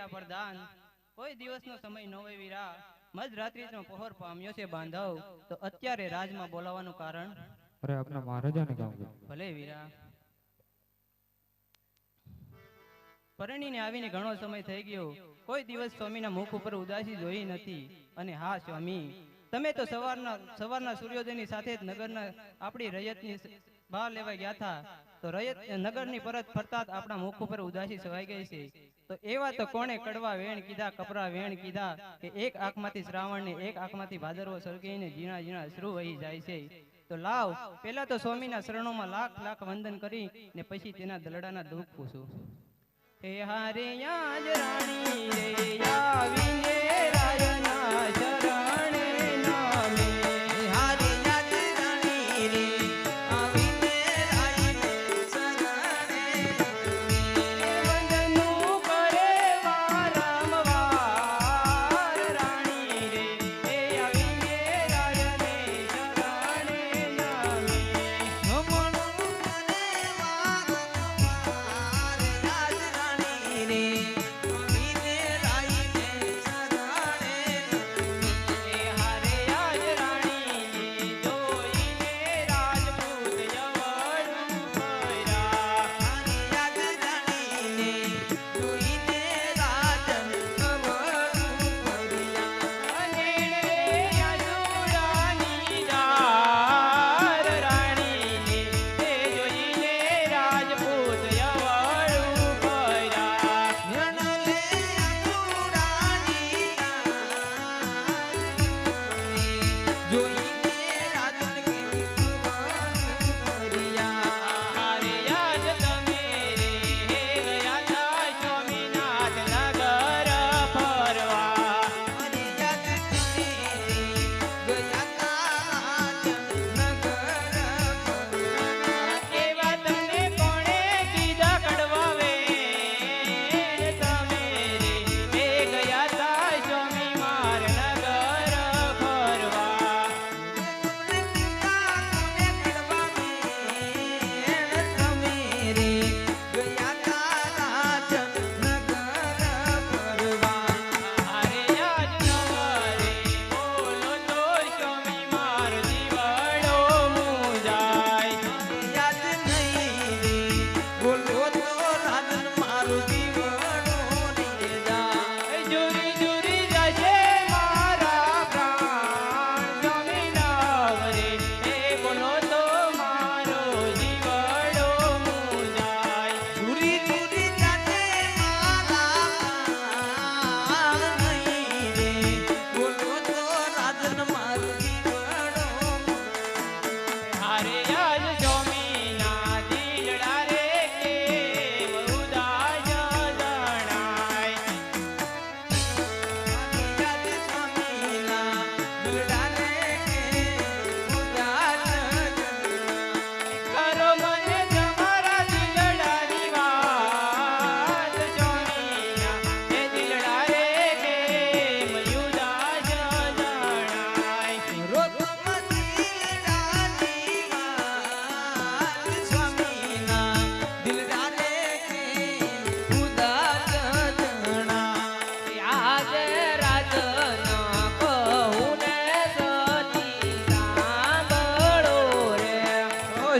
વીરા પ્રધાન કોઈ દિવસનો સમય ન હોય મધરાત્રિનો પહોર પામ્યો છે બાંધવ. તો અત્યારે રાજમાં બોલાવવાનું કારણ? અરે આપના મહારાજાને ગામ ભલે વીરા પરણીને આવીને ઘણો સમય થઈ ગયો. કોઈ દિવસ સ્વામીના મુખ ઉપર ઉદાસી જોઈ નથી. અને હા સ્વામી તમે તો સવારના સવારના સૂર્યોદયની સાથે જ નગરના આપણી રયતની બહાર લેવા ગયા હતા. તો રયત નગરની પરત ફરતા આપણા મુખ ઉપર ઉદાસી છવાઈ ગઈ છે. તો એવા તો કોણે કડવા વેણ કીધા, કપરા વેણ કીધા કે એક આંખમાંથી શ્રાવણ ને એક આંખમાંથી ભાદરવો સરકીને ઝીણા ઝીણા અશ્રુ વહી જાય છે. તો લાવ પેલા તો સ્વામીના શરણોમાં લાખ લાખ વંદન કરી ને પછી તેના દલડાના દુઃખ પૂછું. હે હારે યાજ રાણી રે, આવીને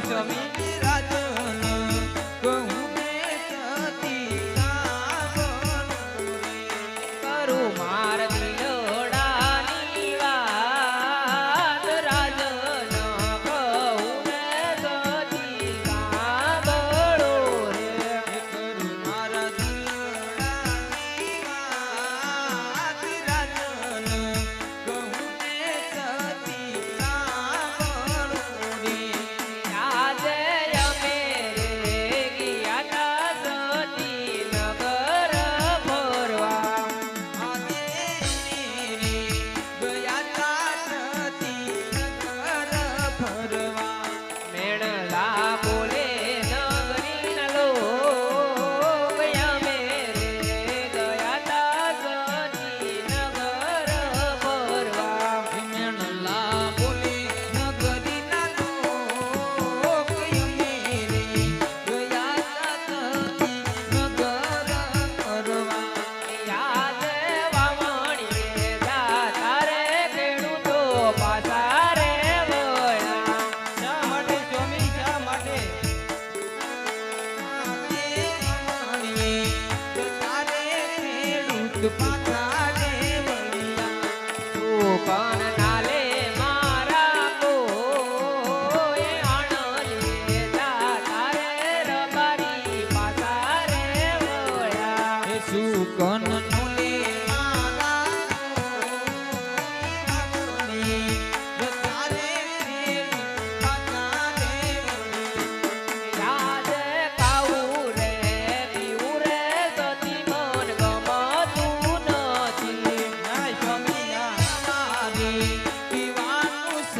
পাইছি আমি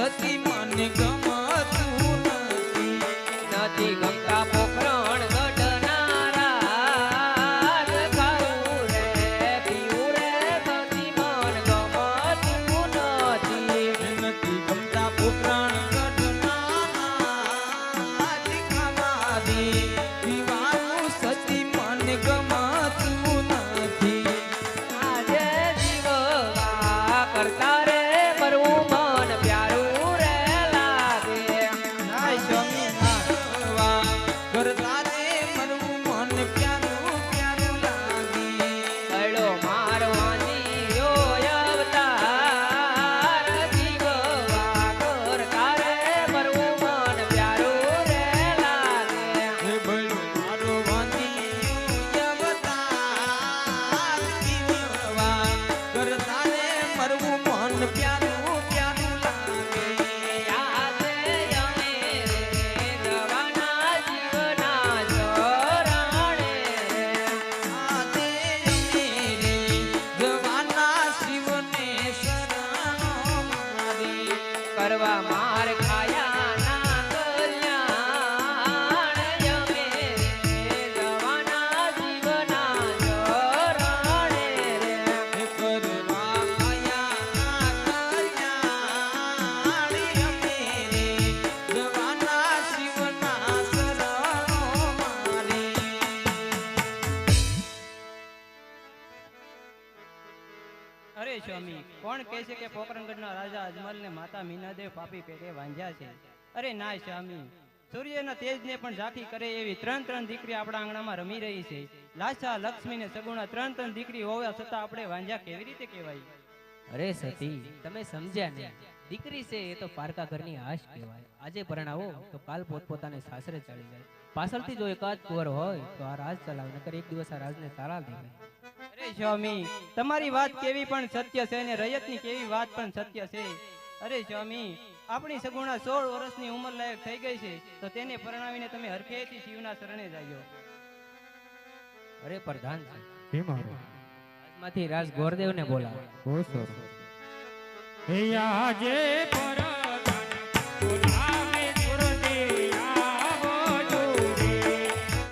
સતી મને ગમતું નથી. નથી. ગમતા પોખરણ ગઢનારા અરે સ્વામી, કોણ કહે છે કે પોકરણગઢના રાજા અજમલને માતા મીનાદેવ પાપી પેટે વાંઝ્યા છે? અરે ના સ્વામી, સૂર્યના તેજને પણ ઝાંખી કરે એવી ત્રણ ત્રણ દીકરી આપણા આંગણામાં રમી રહી છે. લાછા લક્ષ્મી ને સગુણા ત્રણ ત્રણ દીકરી હોવા છતાં આપણે વાંઝ્યા કેવી રીતે કહેવાય? અરે સતી, તમે સમજ્યા નહીં દીકરી છે એ તો પારકા ઘરની આશ કહેવાય. આજે પરણાવો તો કાલ પોતપોતાને સાસરે ચડી જાય. પાછળથી જો એકાદ કુંવર હોય તો આ રાજ ચલાવે, નકર એક દિવસ આ રાજને તારા દેવાય સ્વામી. તમારી વાત કેવી પણ સત્ય છે અને રયતની કેવી વાત પણ સત્ય છે. અરે સ્વામી આપણી સગુણા સોળ વર્ષની ઉંમર લાયક થઈ ગઈ છે તો તેને પરણાવીને તમે હરખેથી શિવના શરણે જાયો અરે પ્રધાન છે રાજમાંથી રાજ ગોરદેવને બોલાવો. ઓ હે આજે પણ